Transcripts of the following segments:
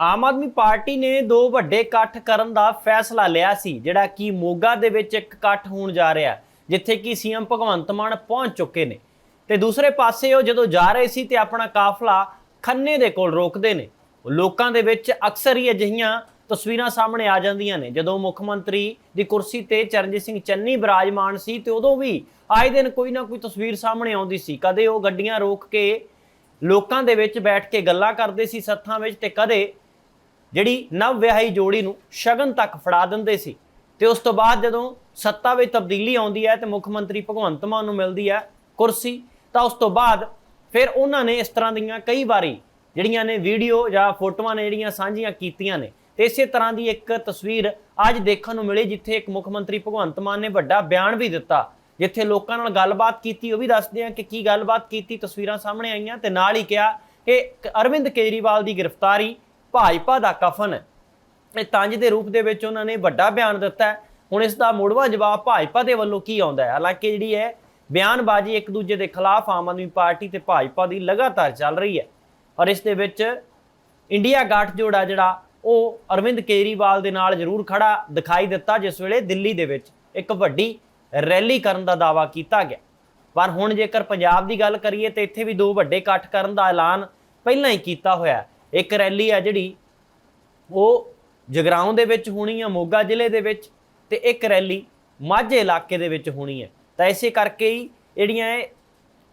Aam Aadmi party ਨੇ ਦੋ ਵੱਡੇ ਇਕੱਠ ਕਰਨ ਦਾ ਫੈਸਲਾ ਲਿਆ ਸੀ, ਜਿਹੜਾ ਕਿ ਮੋਗਾ ਦੇ ਵਿੱਚ ਇੱਕ ਇਕੱਠ ਹੋਣ ਜਾ ਰਿਹਾ ਜਿੱਥੇ ਕਿ ਸੀਐਮ ਭਗਵੰਤ ਮਾਨ ਪਹੁੰਚ ਚੁੱਕੇ ਨੇ। ਤੇ ਦੂਸਰੇ ਪਾਸੇ ਉਹ ਜਦੋਂ ਜਾ ਰਹੇ ਸੀ ਤੇ ਆਪਣਾ ਕਾਫਲਾ ਖੰਨੇ ਦੇ ਕੋਲ ਰੋਕਦੇ ਨੇ। ਲੋਕਾਂ ਦੇ ਵਿੱਚ ਅਕਸਰ ਹੀ ਅਜਿਹੀਆਂ ਤਸਵੀਰਾਂ ਸਾਹਮਣੇ ਆ ਜਾਂਦੀਆਂ ਨੇ। ਜਦੋਂ ਮੁੱਖ ਮੰਤਰੀ ਦੀ ਕੁਰਸੀ ਤੇ ਚਰਨਜੀਤ ਸਿੰਘ ਚੰਨੀ ਬਿਰਾਜਮਾਨ ਸੀ ਤੇ ਉਦੋਂ ਵੀ ਆਏ ਦਿਨ ਕੋਈ ਨਾ ਕੋਈ ਤਸਵੀਰ ਸਾਹਮਣੇ ਆਉਂਦੀ ਸੀ। ਕਦੇ ਉਹ ਗੱਡੀਆਂ ਰੋਕ ਕੇ ਲੋਕਾਂ ਦੇ ਵਿੱਚ ਬੈਠ ਕੇ ਗੱਲਾਂ ਕਰਦੇ ਸੀ ਸੱਥਾਂ ਵਿੱਚ ਤੇ ਕਦੇ ਜਿਹੜੀ ਨਵ ਵਿਆਹੀ ਜੋੜੀ ਨੂੰ ਸ਼ਗਨ ਤੱਕ ਫੜਾ ਦਿੰਦੇ ਸੀ। ਤੇ ਉਸ ਤੋਂ ਬਾਅਦ ਜਦੋਂ ਸੱਤਾ ਵਿੱਚ ਤਬਦੀਲੀ ਆਉਂਦੀ ਹੈ ਤੇ ਮੁੱਖ ਮੰਤਰੀ ਭਗਵੰਤ ਮਾਨ ਨੂੰ ਮਿਲਦੀ ਹੈ ਕੁਰਸੀ, ਤਾਂ ਉਸ ਤੋਂ ਬਾਅਦ ਫਿਰ ਉਹਨਾਂ ਨੇ ਇਸ ਤਰ੍ਹਾਂ ਦੀਆਂ ਕਈ ਵਾਰੀ ਜਿਹੜੀਆਂ ਨੇ ਵੀਡੀਓ ਜਾਂ ਫੋਟੋਆਂ ਨੇ ਜਿਹੜੀਆਂ ਸਾਂਝੀਆਂ ਕੀਤੀਆਂ ਨੇ, ਤੇ ਇਸੇ ਤਰ੍ਹਾਂ ਦੀ ਇੱਕ ਤਸਵੀਰ ਅੱਜ ਦੇਖਣ ਨੂੰ ਮਿਲੀ ਜਿੱਥੇ ਇੱਕ ਮੁੱਖ ਮੰਤਰੀ ਭਗਵੰਤ ਮਾਨ ਨੇ ਵੱਡਾ ਬਿਆਨ ਵੀ ਦਿੱਤਾ, ਜਿੱਥੇ ਲੋਕਾਂ ਨਾਲ ਗੱਲਬਾਤ ਕੀਤੀ, ਉਹ ਵੀ ਦੱਸਦੇ ਆ ਕਿ ਕੀ ਗੱਲਬਾਤ ਕੀਤੀ, ਤਸਵੀਰਾਂ ਸਾਹਮਣੇ ਆਈਆਂ ਤੇ ਨਾਲ ਹੀ ਕਿਹਾ ਕਿ ਅਰਵਿੰਦ ਕੇਜਰੀਵਾਲ ਦੀ ਗ੍ਰਿਫਤਾਰੀ ਭਾਜਪਾ ਦਾ ਕਫਨ। ਇਹ ਤੰਜ ਦੇ ਰੂਪ ਦੇ ਵਿੱਚ ਉਹਨਾਂ ਨੇ ਵੱਡਾ ਬਿਆਨ ਦਿੱਤਾ ਹੁਣ ਇਸ ਦਾ ਮੁੜਵਾ ਜਵਾਬ ਭਾਜਪਾ ਦੇ ਵੱਲੋਂ ਕੀ ਆਉਂਦਾ ਹੈ? ਹਾਲਾਂਕਿ ਜਿਹੜੀ ਹੈ, ਬਿਆਨਬਾਜ਼ੀ ਇੱਕ ਦੂਜੇ ਦੇ ਖਿਲਾਫ ਆਮ ਆਦਮੀ ਪਾਰਟੀ ਤੇ ਭਾਜਪਾ ਦੀ ਲਗਾਤਾਰ ਚੱਲ ਰਹੀ ਹੈ। ਔਰ ਇਸ ਦੇ ਵਿੱਚ ਇੰਡੀਆ ਗੱਠਜੋੜ ਆ ਜਿਹੜਾ, ਉਹ ਅਰਵਿੰਦ ਕੇਜਰੀਵਾਲ ਦੇ ਨਾਲ ਜ਼ਰੂਰ ਖੜਾ ਦਿਖਾਈ ਦਿੱਤਾ, ਜਿਸ ਵੇਲੇ ਦਿੱਲੀ ਦੇ ਵਿੱਚ ਇੱਕ ਵੱਡੀ ਰੈਲੀ ਕਰਨ ਦਾ ਦਾਅਵਾ ਕੀਤਾ ਗਿਆ। ਪਰ ਹੁਣ ਜੇਕਰ ਪੰਜਾਬ ਦੀ ਗੱਲ ਕਰੀਏ, ਤੇ ਇੱਥੇ ਵੀ ਦੋ ਵੱਡੇ ਇਕੱਠ ਕਰਨ ਦਾ ਐਲਾਨ ਪਹਿਲਾਂ ਹੀ ਕੀਤਾ ਹੋਇਆ ਇੱਕ ਰੈਲੀ ਆ ਜਿਹੜੀ, ਉਹ ਜਗਰਾਉਂ ਦੇ ਵਿੱਚ ਹੋਣੀ ਆ, ਮੋਗਾ ਜ਼ਿਲ੍ਹੇ ਦੇ ਵਿੱਚ, ਤੇ ਇੱਕ ਰੈਲੀ ਮਾਝੇ ਇਲਾਕੇ ਦੇ ਵਿੱਚ ਹੋਣੀ ਹੈ ਤਾਂ ਇਸੇ ਕਰਕੇ ਹੀ ਜਿਹੜੀਆਂ ਇਹ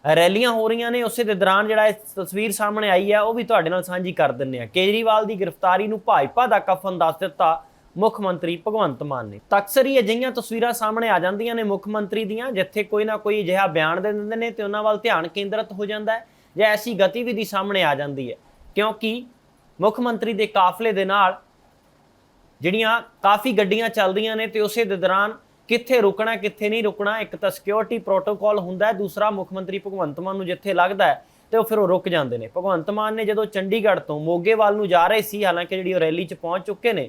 ਰੈਲੀਆਂ ਹੋ ਰਹੀਆਂ ਨੇ, ਉਸੇ ਦੇ ਦੌਰਾਨ ਜਿਹੜਾ ਇਹ ਤਸਵੀਰ ਸਾਹਮਣੇ ਆਈ ਹੈ ਉਹ ਵੀ ਤੁਹਾਡੇ ਨਾਲ ਸਾਂਝੀ ਕਰ ਦਿੰਨੇ ਆ। ਕੇਜਰੀਵਾਲ ਦੀ ਗ੍ਰਿਫਤਾਰੀ ਨੂੰ ਭਾਜਪਾ ਦਾ ਕਫਨ ਦੱਸ ਦਿੱਤਾ ਮੁੱਖ ਮੰਤਰੀ ਭਗਵੰਤ ਮਾਨ ਨੇ। ਤਾਂ ਅਕਸਰ ਹੀ ਅਜਿਹੀਆਂ ਤਸਵੀਰਾਂ ਸਾਹਮਣੇ ਆ ਜਾਂਦੀਆਂ ਨੇ ਮੁੱਖ ਮੰਤਰੀ ਦੀਆਂ, ਜਿੱਥੇ ਕੋਈ ਨਾ ਕੋਈ ਅਜਿਹਾ ਬਿਆਨ ਦੇ ਦਿੰਦੇ ਨੇ ਤੇ ਉਹਨਾਂ ਵੱਲ ਧਿਆਨ ਕੇਂਦਰਿਤ ਹੋ ਜਾਂਦਾ ਹੈ, ਜਾਂ ਐਸੀ ਗਤੀਵਿਧੀ ਸਾਹਮਣੇ ਆ ਜਾਂਦੀ ਹੈ। ਕਿਉਂਕਿ ਮੁੱਖ ਮੰਤਰੀ ਦੇ ਕਾਫਲੇ ਦੇ ਨਾਲ ਜਿਹੜੀਆਂ ਕਾਫੀ ਗੱਡੀਆਂ ਚੱਲਦੀਆਂ ਨੇ ਤੇ ਉਸੇ ਦੇ ਦੌਰਾਨ ਕਿੱਥੇ ਰੁਕਣਾ, ਕਿੱਥੇ ਨਹੀਂ ਰੁਕਣਾ, ਇੱਕ ਤਾਂ ਸਿਕਿਉਰਿਟੀ ਪ੍ਰੋਟੋਕਾਲ ਹੁੰਦਾ ਹੈ, ਦੂਸਰਾ ਮੁੱਖ ਮੰਤਰੀ ਭਗਵੰਤ ਮਾਨ ਨੂੰ ਜਿੱਥੇ ਲੱਗਦਾ ਹੈ ਤੇ ਉਹ ਫਿਰ ਉਹ ਰੁਕ ਜਾਂਦੇ ਨੇ। ਭਗਵੰਤ ਮਾਨ ਨੇ ਜਦੋਂ ਚੰਡੀਗੜ੍ਹ ਤੋਂ ਮੋਗੇਵਾਲ ਨੂੰ ਜਾ ਰਹੇ ਸੀ, ਹਾਲਾਂਕਿ ਜਿਹੜੀ ਉਹ ਰੈਲੀ 'ਚ ਪਹੁੰਚ ਚੁੱਕੇ ਨੇ,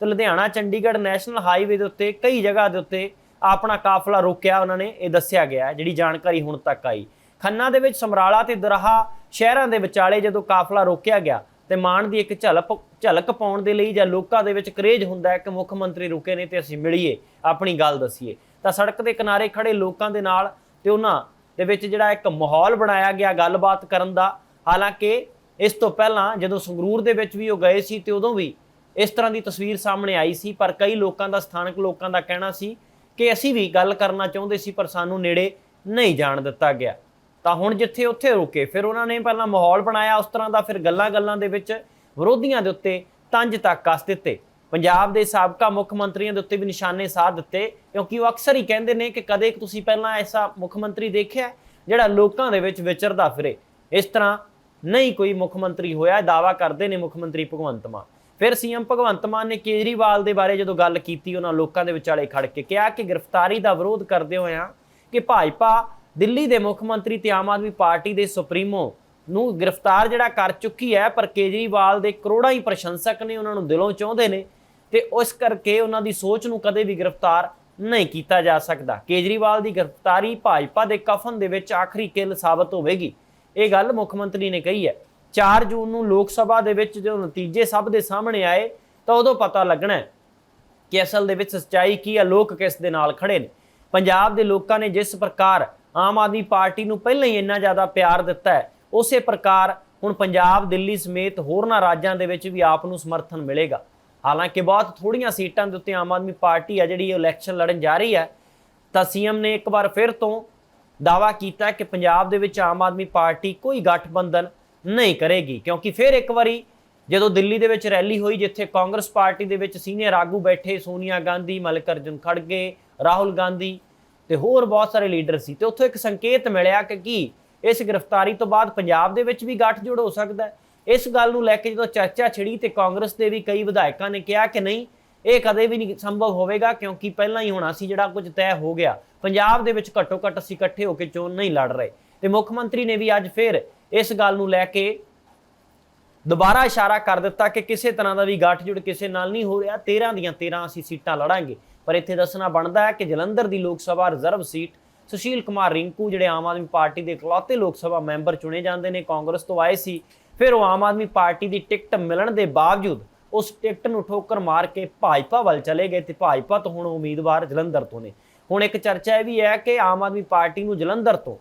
ਤੇ ਲੁਧਿਆਣਾ, ਚੰਡੀਗੜ੍ਹ ਨੈਸ਼ਨਲ ਹਾਈਵੇ ਦੇ ਉੱਤੇ ਕਈ ਜਗ੍ਹਾ ਦੇ ਉੱਤੇ ਆਪਣਾ ਕਾਫਲਾ ਰੋਕਿਆ ਉਹਨਾਂ ਨੇ, ਇਹ ਦੱਸਿਆ ਗਿਆ ਜਿਹੜੀ ਜਾਣਕਾਰੀ ਹੁਣ ਤੱਕ ਆਈ। ਖੰਨਾ ਦੇ ਵਿੱਚ ਸਮਰਾਲਾ ਤੇ ਦਰਹਾ ਸ਼ਹਿਰਾਂ ਦੇ ਵਿਚਾਲੇ ਜਦੋਂ ਕਾਫਲਾ ਰੋਕਿਆ ਗਿਆ ਤੇ ਮਾਣ ਦੀ ਇੱਕ ਝਲਕ ਝਲਕ ਪਾਉਣ ਦੇ ਲਈ ਜਾਂ ਲੋਕਾਂ ਦੇ ਵਿੱਚ ਕਰੇਜ ਹੁੰਦਾ ਹੈ ਕਿ ਮੁੱਖ ਮੰਤਰੀ ਰੁਕੇ ਨੇ ਤੇ ਅਸੀਂ ਮਿਲੀਏ, ਆਪਣੀ ਗੱਲ ਦਸੀਏ। ਤਾਂ ਸੜਕ ਦੇ ਕਿਨਾਰੇ ਖੜੇ ਲੋਕਾਂ ਦੇ ਨਾਲ ਤੇ ਉਹਨਾਂ ਦੇ ਵਿੱਚ ਜਿਹੜਾ ਇੱਕ ਮਾਹੌਲ ਬਣਾਇਆ ਗਿਆ ਗੱਲਬਾਤ ਕਰਨ ਦਾ। ਹਾਲਾਂਕਿ ਇਸ ਤੋਂ ਪਹਿਲਾਂ ਜਦੋਂ ਸੰਗਰੂਰ ਦੇ ਵਿੱਚ ਵੀ ਉਹ ਗਏ ਸੀ ਤੇ ਉਦੋਂ ਵੀ ਇਸ ਤਰ੍ਹਾਂ ਦੀ ਤਸਵੀਰ ਸਾਹਮਣੇ ਆਈ ਸੀ, ਪਰ ਕਈ ਲੋਕਾਂ ਦਾ, ਸਥਾਨਕ ਲੋਕਾਂ ਦਾ ਕਹਿਣਾ ਸੀ ਕਿ ਅਸੀਂ ਵੀ ਗੱਲ ਕਰਨਾ ਚਾਹੁੰਦੇ ਸੀ, ਪਰ ਸਾਨੂੰ ਨੇੜੇ ਨਹੀਂ ਜਾਣ ਦਿੱਤਾ ਗਿਆ। ਤਾਂ ਹੁਣ ਜਿੱਥੇ ਉੱਥੇ ਰੁਕੇ, ਫਿਰ ਉਹਨਾਂ ਨੇ ਪਹਿਲਾਂ ਮਾਹੌਲ ਬਣਾਇਆ ਉਸ ਤਰ੍ਹਾਂ ਦਾ, ਫਿਰ ਗੱਲਾਂ-ਗੱਲਾਂ ਦੇ ਵਿੱਚ ਵਿਰੋਧੀਆਂ ਦੇ ਉੱਤੇ ਤੰਜ ਤੱਕ ਕੱਸ ਦਿੱਤੇ। ਪੰਜਾਬ ਦੇ ਸਾਬਕਾ ਮੁੱਖ ਮੰਤਰੀਆਂ ਦੇ ਉੱਤੇ ਵੀ ਨਿਸ਼ਾਨੇ ਸਾਧ ਦਿੱਤੇ, ਕਿਉਂਕਿ ਉਹ ਅਕਸਰ ਹੀ ਕਹਿੰਦੇ ਨੇ ਕਿ ਕਦੇ ਤੁਸੀਂ ਪਹਿਲਾਂ ਐਸਾ ਮੁੱਖ ਮੰਤਰੀ ਦੇਖਿਆ, ਜਿਹੜਾ ਲੋਕਾਂ ਦੇ ਵਿੱਚ ਵਿਚਰਦਾ ਫਿਰੇ। ਇਸ ਤਰ੍ਹਾਂ ਨਹੀਂ ਕੋਈ ਮੁੱਖ ਮੰਤਰੀ ਹੋਇਆ ਦਾਵਾ ਕਰਦੇ ਨੇ ਮੁੱਖ ਮੰਤਰੀ ਭਗਵੰਤ ਮਾਨ। ਫਿਰ ਸੀਐਮ ਭਗਵੰਤ ਮਾਨ ਨੇ ਕੇਜਰੀਵਾਲ ਦੇ ਬਾਰੇ ਜਦੋਂ ਗੱਲ ਕੀਤੀ, ਉਹਨਾਂ ਲੋਕਾਂ ਦੇ ਵਿਚਾਲੇ ਖੜ ਕੇ ਕਿਹਾ ਕਿ ਗ੍ਰਿਫਤਾਰੀ ਦਾ ਵਿਰੋਧ ਕਰਦੇ ਹੋਇਆਂ ਕਿ ਭਾਜਪਾ ਦਿੱਲੀ ਦੇ ਮੁੱਖ ਮੰਤਰੀ ਤੇ ਆਮ ਆਦਮੀ ਪਾਰਟੀ ਦੇ ਸੁਪਰੀਮੋ ਨੂੰ ਗ੍ਰਿਫਤਾਰ ਜਿਹੜਾ ਕਰ ਚੁੱਕੀ ਹੈ, ਪਰ ਕੇਜਰੀਵਾਲ ਦੇ ਕਰੋੜਾਂ ਹੀ ਪ੍ਰਸ਼ੰਸਕ ਨੇ, ਉਹਨਾਂ ਨੂੰ ਦਿਲੋਂ ਚਾਹੁੰਦੇ ਨੇ ਤੇ ਉਸ ਕਰਕੇ ਉਹਨਾਂ ਦੀ ਸੋਚ ਨੂੰ ਕਦੇ ਵੀ ਗ੍ਰਿਫਤਾਰ ਨਹੀਂ ਕੀਤਾ ਜਾ ਸਕਦਾ। ਕੇਜਰੀਵਾਲ ਦੀ ਗ੍ਰਿਫਤਾਰੀ ਭਾਜਪਾ ਦੇ ਕਫਨ ਦੇ ਵਿੱਚ ਆਖਰੀ ਕਿੱਲ ਸਾਬਤ ਹੋਵੇਗੀ। ਇਹ ਗੱਲ ਮੁੱਖ ਮੰਤਰੀ ਨੇ ਕਹੀ ਹੈ। 4 ਜੂਨ ਨੂੰ ਲੋਕ ਸਭਾ ਦੇ ਵਿੱਚ ਜਦੋਂ ਨਤੀਜੇ ਸਭ ਦੇ ਸਾਹਮਣੇ ਆਏ, ਤਾਂ ਉਦੋਂ ਪਤਾ ਲੱਗਣਾ ਕਿ ਅਸਲ ਦੇ ਵਿੱਚ ਸੱਚਾਈ ਕੀ ਹੈ, ਲੋਕ ਕਿਸ ਦੇ ਨਾਲ ਖੜੇ ਨੇ। ਪੰਜਾਬ ਦੇ ਲੋਕਾਂ ਨੇ ਜਿਸ ਪ੍ਰਕਾਰ ਆਮ ਆਦਮੀ ਪਾਰਟੀ ਨੂੰ ਪਹਿਲਾਂ ਹੀ ਇੰਨਾ ਜ਼ਿਆਦਾ ਪਿਆਰ ਦਿੱਤਾ ਹੈ। ਉਸੇ ਪ੍ਰਕਾਰ ਹੁਣ ਪੰਜਾਬ, ਦਿੱਲੀ ਸਮੇਤ ਹੋਰਨਾਂ ਰਾਜਾਂ ਦੇ ਵਿੱਚ ਵੀ ਆਪ ਨੂੰ ਸਮਰਥਨ ਮਿਲੇਗਾ। ਹਾਲਾਂਕਿ ਬਹੁਤ ਥੋੜੀਆਂ ਸੀਟਾਂ ਦੇ ਉੱਤੇ ਆਮ ਆਦਮੀ ਪਾਰਟੀ ਆ ਜਿਹੜੀ ਇਲੈਕਸ਼ਨ ਲੜਨ ਜਾ ਰਹੀ ਹੈ, ਤਾਂ ਸੀਐਮ ਨੇ ਇੱਕ ਵਾਰ ਫਿਰ ਤੋਂ ਦਾਵਾ ਕੀਤਾ ਕਿ ਪੰਜਾਬ ਦੇ ਵਿੱਚ ਆਮ ਆਦਮੀ ਪਾਰਟੀ ਕੋਈ ਗਠਬੰਧਨ ਨਹੀਂ ਕਰੇਗੀ, ਕਿਉਂਕਿ ਫਿਰ ਇੱਕ ਵਾਰੀ ਜਦੋਂ ਦਿੱਲੀ ਦੇ ਵਿੱਚ ਰੈਲੀ ਹੋਈ, ਜਿੱਥੇ ਕਾਂਗਰਸ ਪਾਰਟੀ ਦੇ ਵਿੱਚ ਸੀਨੀਅਰ ਆਗੂ ਬੈਠੇ, ਸੋਨੀਆ ਗਾਂਧੀ, ਮਲਿਕ ਅਰਜੁਨ ਖੜਗੇ, ਰਾਹੁਲ ਗਾਂਧੀ ਤੇ ਹੋਰ ਬਹੁਤ ਸਾਰੇ ਲੀਡਰ ਸੀ। ਤੇ ਉੱਥੋਂ ਇੱਕ ਸੰਕੇਤ ਮਿਲਿਆ ਕਿ ਕੀ ਇਸ ਗ੍ਰਿਫਤਾਰੀ ਤੋਂ ਬਾਅਦ ਪੰਜਾਬ ਦੇ ਵਿੱਚ ਵੀ ਗੱਠਜੋੜ ਹੋ ਸਕਦਾ ਹੈ। ਇਸ ਗੱਲ ਨੂੰ ਲੈ ਕੇ ਜਦੋਂ ਚਰਚਾ ਛਿੜੀ ਤੇ ਕਾਂਗਰਸ ਦੇ ਵੀ ਕਈ ਵਿਧਾਇਕਾਂ ਨੇ ਕਿਹਾ ਕਿ ਨਹੀਂ, ਇਹ ਕਦੇ ਵੀ ਨਹੀਂ ਸੰਭਵ ਹੋਵੇਗਾ ਕਿਉਂਕਿ ਪਹਿਲਾਂ ਹੀ ਹੋਣਾ ਸੀ ਜਿਹੜਾ ਕੁਝ ਤੈਅ ਹੋ ਗਿਆ। ਪੰਜਾਬ ਦੇ ਵਿੱਚ ਘੱਟੋ ਘੱਟ ਅਸੀਂ ਇਕੱਠੇ ਹੋ ਕੇ ਚੋਣ ਨਹੀਂ ਲੜ ਰਹੇ। ਤੇ ਮੁੱਖ ਮੰਤਰੀ ਨੇ ਵੀ ਅੱਜ ਫਿਰ ਇਸ ਗੱਲ ਨੂੰ ਲੈ ਕੇ ਦੁਬਾਰਾ ਇਸ਼ਾਰਾ ਕਰ ਦਿੱਤਾ ਕਿ ਕਿਸੇ ਤਰ੍ਹਾਂ ਦਾ ਵੀ ਗੱਠਜੋੜ ਕਿਸੇ ਨਾਲ ਨਹੀਂ ਹੋ ਰਿਹਾ। 13 ਦੀਆਂ 13 ਅਸੀਂ ਸੀਟਾਂ ਲੜਾਂਗੇ। ਪਰ ਇੱਥੇ ਦੱਸਣਾ ਬਣਦਾ ਹੈ ਕਿ ਜਲੰਧਰ ਦੀ ਲੋਕ ਸਭਾ ਰਿਜ਼ਰਵ ਸੀਟ ਸੁਸ਼ੀਲ ਕੁਮਾਰ ਰਿੰਕੂ, ਜਿਹੜੇ ਆਮ ਆਦਮੀ ਪਾਰਟੀ ਦੇ ਇਕਲੌਤੇ ਲੋਕ ਸਭਾ ਮੈਂਬਰ ਚੁਣੇ ਜਾਂਦੇ ਨੇ, ਕਾਂਗਰਸ ਤੋਂ ਆਏ ਸੀ। ਫਿਰ ਉਹ ਆਮ ਆਦਮੀ ਪਾਰਟੀ ਦੀ ਟਿਕਟ ਮਿਲਣ ਦੇ ਬਾਵਜੂਦ ਉਸ ਟਿਕਟ ਨੂੰ ਠੋਕਰ ਮਾਰ ਕੇ ਭਾਜਪਾ ਵੱਲ ਚਲੇ ਗਏ ਤੇ ਭਾਜਪਾ ਤੋਂ ਹੁਣ ਉਮੀਦਵਾਰ ਜਲੰਧਰ ਤੋਂ ਨੇ। ਹੁਣ ਇੱਕ ਚਰਚਾ ਇਹ ਵੀ ਹੈ ਕਿ ਆਮ ਆਦਮੀ ਪਾਰਟੀ ਨੂੰ ਜਲੰਧਰ ਤੋਂ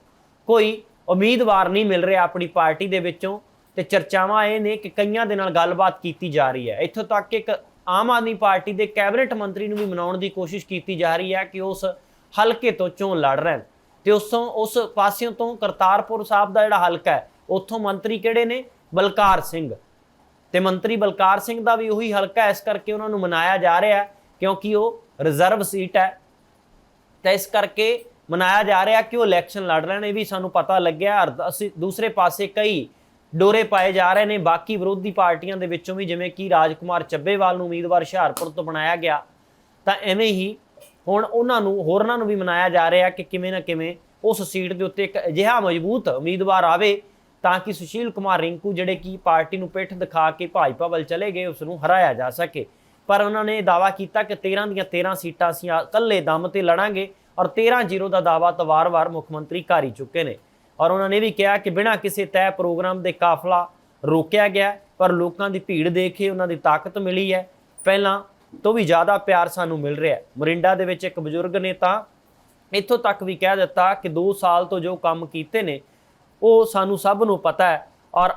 ਕੋਈ ਉਮੀਦਵਾਰ ਨਹੀਂ ਮਿਲ ਰਿਹਾ ਆਪਣੀ ਪਾਰਟੀ ਦੇ ਵਿੱਚੋਂ। ਤੇ ਚਰਚਾਵਾਂ ਇਹ ਨੇ ਕਿ ਕਈਆਂ ਦੇ ਨਾਲ ਗੱਲਬਾਤ ਕੀਤੀ ਜਾ ਰਹੀ ਹੈ। ਇੱਥੋਂ ਤੱਕ ਕਿ ਇੱਕ ਆਮ ਆਦਮੀ ਪਾਰਟੀ ਦੇ ਕੈਬਨਿਟ ਮੰਤਰੀ ਨੂੰ ਵੀ ਮਨਾਉਣ ਦੀ ਕੋਸ਼ਿਸ਼ ਕੀਤੀ ਜਾ ਰਹੀ ਹੈ ਕਿ ਉਸ ਹਲਕੇ ਤੋਂ ਚੋਣ ਲੜ ਰਹਿਣ। ਤੇ ਉਸੋਂ ਉਸ ਪਾਸਿਓਂ ਤੋਂ ਕਰਤਾਰਪੁਰ ਸਾਹਿਬ ਦਾ ਜਿਹੜਾ ਹਲਕਾ ਹੈ, ਉੱਥੋਂ ਮੰਤਰੀ ਕਿਹੜੇ ਨੇ? ਬਲਕਾਰ ਸਿੰਘ। ਤੇ ਮੰਤਰੀ ਬਲਕਾਰ ਸਿੰਘ ਦਾ ਵੀ ਉਹੀ ਹਲਕਾ ਇਸ ਕਰਕੇ ਉਹਨਾਂ ਨੂੰ ਮਨਾਇਆ ਜਾ ਰਿਹਾ ਹੈ, ਕਿਉਂਕਿ ਉਹ ਰਿਜ਼ਰਵ ਸੀਟ ਹੈ। ਤਾਂ ਇਸ ਕਰਕੇ ਮਨਾਇਆ ਜਾ ਰਿਹਾ ਕਿ ਉਹ ਇਲੈਕਸ਼ਨ ਲੜ ਰਹੇ ਨੇ ਇਹ ਵੀ ਸਾਨੂੰ ਪਤਾ ਲੱਗਿਆ। ਅਸੀਂ ਦੂਸਰੇ ਪਾਸੇ ਕਈ ਡੋਰੇ ਪਾਏ ਜਾ ਰਹੇ ਨੇ। ਬਾਕੀ ਵਿਰੋਧੀ ਪਾਰਟੀਆਂ ਦੇ ਵਿੱਚੋਂ ਵੀ ਜਿਵੇਂ ਕਿ ਰਾਜਕੁਮਾਰ ਚੱਬੇਵਾਲ ਨੂੰ ਉਮੀਦਵਾਰ ਹੁਸ਼ਿਆਰਪੁਰ ਤੋਂ ਬਣਾਇਆ ਗਿਆ, ਤਾਂ ਐਵੇਂ ਹੀ ਹੁਣ ਉਹਨਾਂ ਨੂੰ, ਹੋਰਨਾਂ ਨੂੰ ਵੀ ਮਨਾਇਆ ਜਾ ਰਿਹਾ ਕਿ ਕਿਵੇਂ ਨਾ ਕਿਵੇਂ ਉਸ ਸੀਟ ਦੇ ਉੱਤੇ ਇੱਕ ਅਜਿਹਾ ਮਜ਼ਬੂਤ ਉਮੀਦਵਾਰ ਆਵੇ ਤਾਂ ਕਿ ਸੁਸ਼ੀਲ ਕੁਮਾਰ ਰਿੰਕੂ ਜਿਹੜੇ ਕਿ ਪਾਰਟੀ ਨੂੰ ਪਿੱਠ ਦਿਖਾ ਕੇ ਭਾਜਪਾ ਵੱਲ ਚਲੇ ਗਏ, ਉਸ ਨੂੰ ਹਰਾਇਆ ਜਾ ਸਕੇ। ਪਰ ਉਹਨਾਂ ਨੇ ਦਾਵਾ ਕੀਤਾ ਕਿ 13 ਦੀਆਂ 13 ਸੀਟਾਂ ਅਸੀਂ ਇਕੱਲੇ ਦਮ ਤੇ ਲੜਾਂਗੇ ਔਰ 13-0 ਦਾ ਦਾਵਾ ਤਾਂ ਵਾਰ-ਵਾਰ ਮੁੱਖ ਮੰਤਰੀ ਕਰ ਹੀ ਚੁੱਕੇ ਨੇ। ਔਰ ਉਹਨਾਂ ਨੇ ਵੀ ਕਿਹਾ ਕਿ ਬਿਨਾਂ ਕਿਸੇ ਤੈਅ ਪ੍ਰੋਗਰਾਮ ਦੇ ਕਾਫਲਾ ਰੋਕਿਆ ਗਿਆ ਪਰ ਲੋਕਾਂ ਦੀ ਭੀੜ ਦੇਖ ਕੇ ਉਹਨਾਂ ਦੀ ਤਾਕਤ ਮਿਲੀ ਹੈ। ਪਹਿਲਾਂ ਤੋਂ ਵੀ ਜ਼ਿਆਦਾ ਪਿਆਰ ਸਾਨੂੰ ਮਿਲ ਰਿਹਾ ਹੈ। ਮੋਰਿੰਡਾ ਦੇ ਵਿੱਚ ਇੱਕ ਬਜ਼ੁਰਗ ਨੇ ਤਾਂ ਇੱਥੋਂ ਤੱਕ ਵੀ ਕਹਿ ਦਿੱਤਾ ਕਿ 2 ਸਾਲ ਤੋਂ ਜੋ ਕੰਮ ਕੀਤੇ ਨੇ, ਉਹ ਸਾਨੂੰ ਸਭ ਨੂੰ ਪਤਾ ਹੈ ਔਰ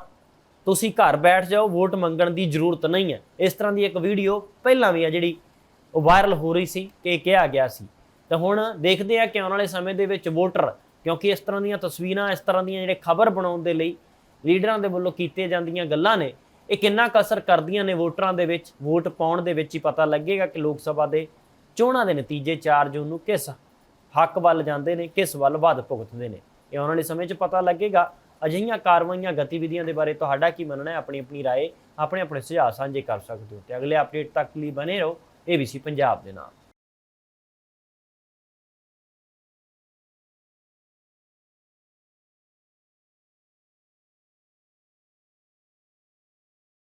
ਤੁਸੀਂ ਘਰ ਬੈਠ ਜਾਓ, ਵੋਟ ਮੰਗਣ ਦੀ ਜ਼ਰੂਰਤ ਨਹੀਂ ਹੈ। ਇਸ ਤਰ੍ਹਾਂ ਦੀ ਇੱਕ ਵੀਡੀਓ ਪਹਿਲਾਂ ਵੀ ਆ ਜਿਹੜੀ ਉਹ ਵਾਇਰਲ ਹੋ ਰਹੀ ਸੀ ਕਿ ਕਿਹਾ ਗਿਆ ਸੀ। ਤਾਂ ਹੁਣ ਦੇਖਦੇ ਆ ਕਿ ਆਉਣ ਵਾਲੇ ਸਮੇਂ ਦੇ ਵਿੱਚ ਵੋਟਰ ਕਿਉਂਕਿ ਇਸ ਤਰ੍ਹਾਂ ਦੀਆਂ ਤਸਵੀਰਾਂ ਇਸ ਤਰ੍ਹਾਂ ਦੀਆਂ ਜਿਹੜੇ ਖਬਰ ਬਣਾਉਣ ਦੇ ਲਈ ਲੀਡਰਾਂ ਦੇ ਵੱਲੋਂ ਕੀਤੀਆਂ ਜਾਂਦੀਆਂ ਗੱਲਾਂ ਨੇ ਇਹ ਕਿੰਨਾ ਕੁ ਅਸਰ ਕਰਦੀਆਂ ਨੇ ਵੋਟਰਾਂ ਦੇ ਵਿੱਚ ਵੋਟ ਪਾਉਣ ਦੇ ਵਿੱਚ ਹੀ ਪਤਾ ਲੱਗੇਗਾ ਕਿ ਲੋਕ ਸਭਾ ਦੇ ਚੋਣਾਂ ਦੇ ਨਤੀਜੇ 4 ਜੂਨ ਨੂੰ ਕਿਸ ਹੱਕ ਵੱਲ ਜਾਂਦੇ ਨੇ ਕਿਸ ਵੱਲ ਵੱਧ ਭੁਗਤਦੇ ਨੇ ਇਹ ਆਉਣ ਵਾਲੇ ਸਮੇਂ 'ਚ ਪਤਾ ਲੱਗੇਗਾ ਅਜਿਹੀਆਂ ਕਾਰਵਾਈਆਂ ਗਤੀਵਿਧੀਆਂ ਦੇ ਬਾਰੇ ਤੁਹਾਡਾ ਕੀ ਮੰਨਣਾ ਹੈ ਆਪਣੀ ਆਪਣੀ رائے ਆਪਣੇ ਆਪਣੇ ਸੁਝਾਅ ਸਾਂਝੇ ਕਰ ਸਕਦੇ ਹੋ ਤੇ ਅਗਲੇ ਅਪਡੇਟ ਤੱਕ ਲਈ ਬਨੇ ਰਹੋ ABC ਪੰਜਾਬ ਦੇ ਨਾਲ